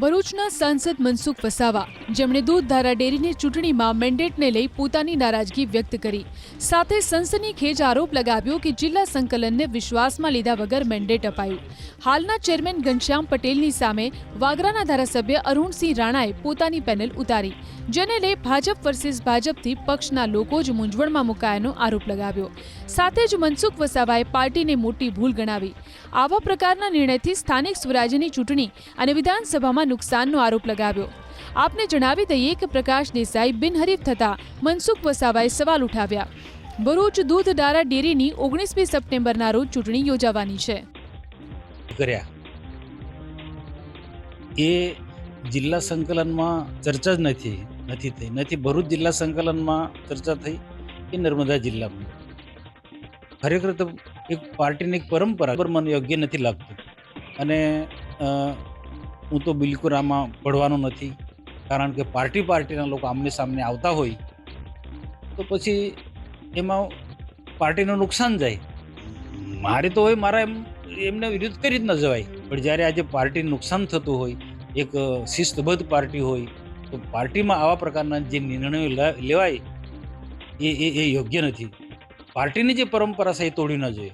ભરૂચના સાંસદ મનસુખ વસાવા. જેમણે દૂધધારા ડેરીની ચૂંટણીમાં મેન્ડેટને લઈ પોતાની નારાજગી વ્યક્ત કરી. સાથે સનસનીખેજ આરોપ લગાવ્યો કે જિલ્લા સંકલનને વિશ્વાસમાં લીધા વગર મેન્ડેટ અપાયું. હાલના ચેરમેન ઘનશ્યામ પટેલની સામે વાગરાના ધારાસભ્ય અરુણસિંહ રાણાએ પોતાની પેનલ ઉતારી, જેને લઈ ભાજપ વર્સિસ ભાજપથી પક્ષના લોકો જ મૂંઝવણમાં મુકાયાનો આરોપ લગાવ્યો. સાથે જ મનસુખ વસાવાએ પાર્ટીને મોટી ભૂલ ગણાવી. આવા પ્રકારના નિર્ણયથી સ્થાનિક સ્વરાજ્યની ચૂંટણી અને વિધાનસભામાં નુકસાનનો આરોપ લગાવ્યો. આપને જણાવી દઈએ કે પ્રકાશ દેસાઈ બિનહરીફ થતા મનસુખ વસાવાએ સવાલ ઉઠાવ્યા. ભરૂચ દૂધ ડારા ડેરીની ઓગણીસમી સપ્ટેમ્બરના રોજ ચૂંટણી યોજાવાની છે. એ જિલ્લા સંકલનમાં ચર્ચા જ નથી નથી થઈ. નથી ભરૂચ જિલ્લા સંકલનમાં ચર્ચા થઈ કે નર્મદા જિલ્લામાં. ખરેખર તો એક પાર્ટીની એક પરંપરા પર મને યોગ્ય નથી લાગતું. અને હું તો બિલકુલ આમાં પડવાનો નથી. કારણ કે પાર્ટી પાર્ટીના લોકો આમને સામને આવતા હોય, તો પછી એમાં પાર્ટીનું નુકસાન જાય. મારે તો હોય, મારા એમ, એમના વિરુદ્ધ કરી જ ન જવાય. પણ જ્યારે આજે પાર્ટી નુકસાન થતું હોય, એક શિસ્તબદ્ધ પાર્ટી હોય, તો પાર્ટીમાં આવા પ્રકારના જે નિર્ણયો લેવાય, એ એ યોગ્ય નથી. પાર્ટીની જે પરંપરા છે એ તોડી ન જોઈએ.